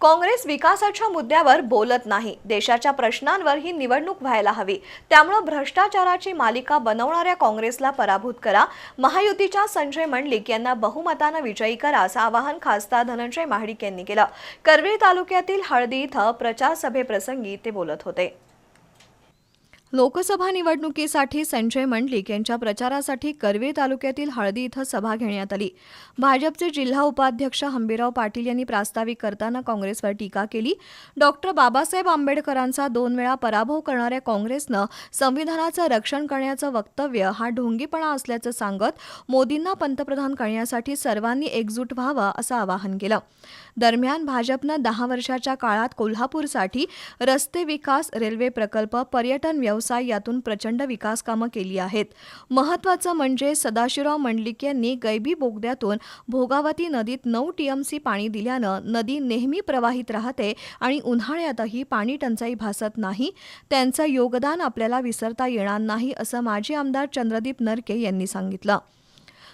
काँग्रेस विकासाच्या मुद्द्यावर बोलत नाही. देशाच्या प्रश्नांवर ही निवडणूक व्हायला हवी. त्यामुळं भ्रष्टाचाराची मालिका बनवणाऱ्या काँग्रेसला पराभूत करा. महायुतीच्या संजय मंडलिक यांना बहुमतानं विजयी करा असं आवाहन खासदार धनंजय महाडिक यांनी केलं. करवीर तालुक्यातील हळदी इथं प्रचारसभेप्रसंगी ते बोलत होते. लोकसभा निवडणुकीसाठी संजय मंडलिक यांच्या प्रचारासाठी कर्वे तालुक्यातील हळदी इथं सभा घेण्यात आली. भाजपचे जिल्हा उपाध्यक्ष हंबीराव पाटील यांनी प्रास्ताविक करताना काँग्रेसवर टीका केली. डॉक्टर बाबासाहेब आंबेडकरांचा दोन वेळा पराभव करणाऱ्या काँग्रेसनं संविधानाचं रक्षण करण्याचं वक्तव्य हा ढोंगीपणा असल्याचं सांगत मोदींना पंतप्रधान करण्यासाठी सर्वांनी एकजूट व्हावं असं आवाहन केलं. दरम्यान भाजपनं दहा वर्षाच्या काळात कोल्हापूरसाठी रस्ते विकास रेल्वे प्रकल्प पर्यटन व्यवसाय यातून प्रचंड विकास कामं केली आहेत. महत्त्वाचं म्हणजे सदाशिवराव मंडलिक यांनी गैबी बोगद्यातून भोगावती नदीत नऊ टीएमसी पाणी दिल्यानं नदी नेहमी प्रवाहित राहते आणि उन्हाळ्यातही पाणी टंचाई भासत नाही. त्यांचं योगदान आपल्याला विसरता येणार नाही असं माजी आमदार चंद्रदीप नरके यांनी सांगितलं.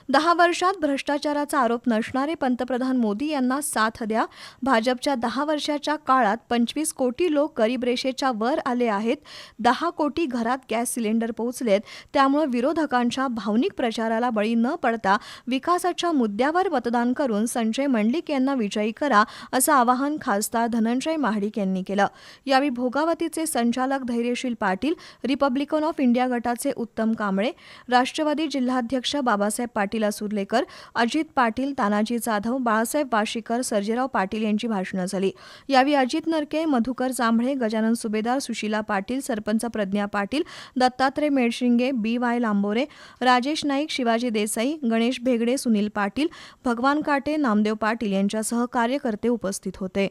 दहा वर्षात भ्रष्टाचाराचा आरोप नसणारे पंतप्रधान मोदी यांना साथ द्या. भाजपच्या दहा वर्षाच्या काळात पंचवीस कोटी लोक गरीब रेषेच्या वर आले आहेत. दहा कोटी घरात गॅस सिलेंडर पोहोचलेत. त्यामुळे विरोधकांच्या भावनिक प्रचाराला बळी न पडता विकासाच्या मुद्द्यावर मतदान करून संजय मंडलिक यांना विजयी करा असं आवाहन खासदार धनंजय महाडिक यांनी केलं. यावेळी भोगावतीचे संचालक Dhairyasheel Patil Republican of India गटाचे उत्तम कांबळे राष्ट्रवादी जिल्हाध्यक्ष बाबासाहेब पाटील पाटील असुर्लेकर अजित पाटील तानाजी जाधव बाळासाहेब वाशीकर सर्जेराव पाटील यांची भाषणं झाली. यावेळी अजित नरके मधुकर जांभळे गजानन सुभेदार सुशीला पाटील सरपंच प्रज्ञा पाटील दत्तात्रय मेडशिंगे बी वाय लांबोरे राजेश नाईक शिवाजी देसाई गणेश भेगडे सुनील पाटील भगवान काटे नामदेव पाटील यांच्यासह कार्यकर्ते उपस्थित होते.